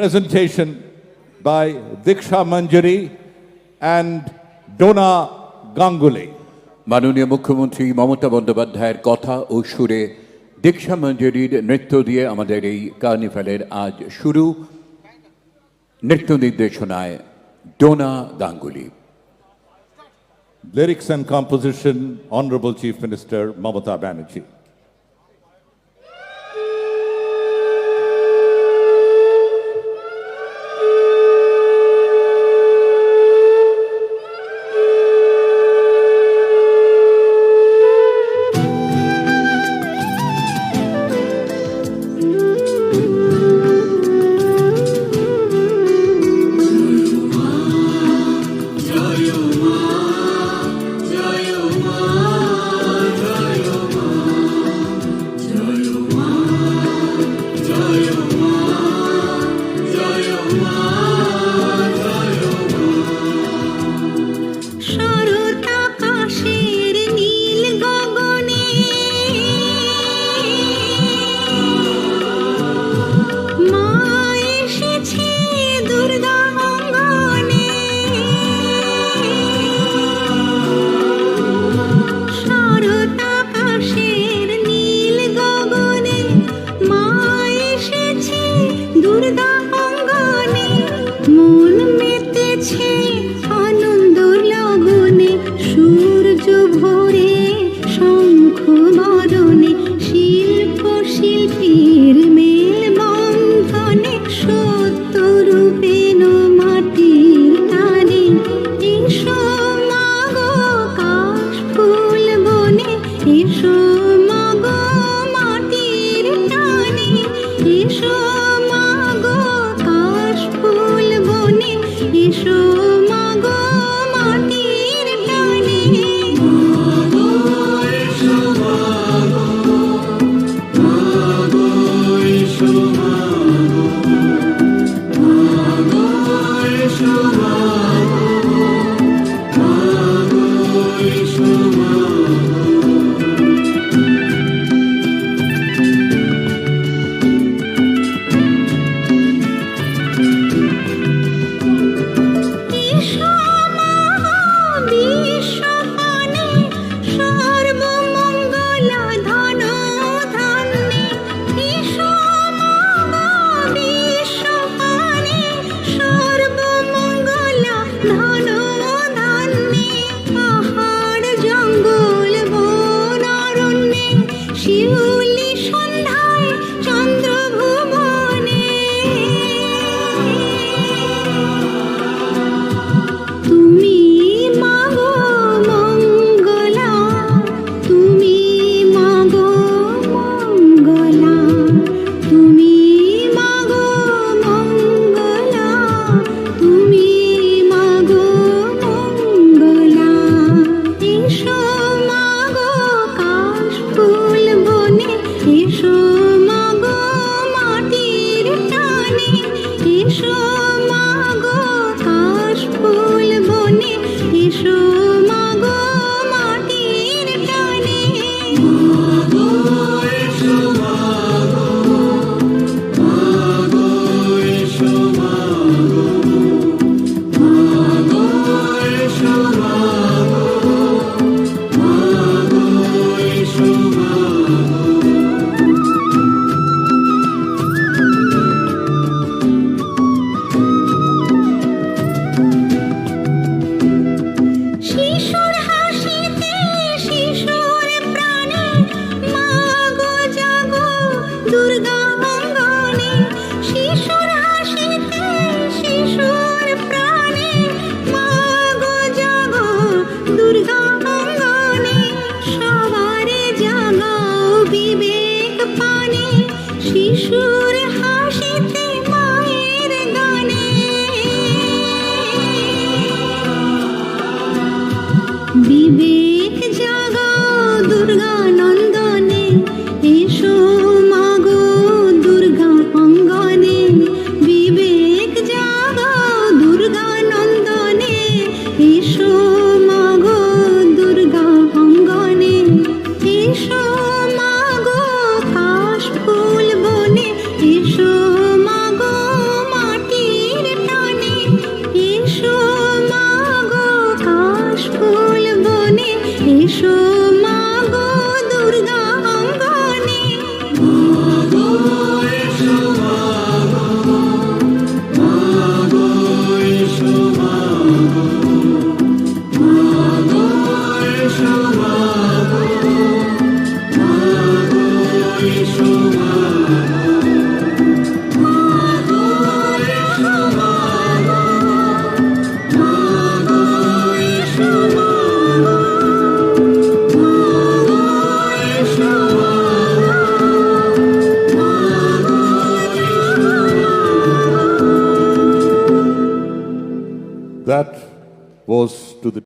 presentation by Diksha Manjari and Dona Ganguly. মাননীয় মুখ্যমন্ত্রী মমতা বন্দ্যোপাধ্যায়ের কথা ও সুরে দীক্ষা মঞ্জুরির নৃত্য দিয়ে আমাদের এই কার্নিভালের আজ শুরু নৃত্য নির্দেশনায় Dona Ganguly Lyrics and composition, Honorable Chief Minister Mamata Banerjee. শিউলি সন্ধ্যা you to go. 你说。to the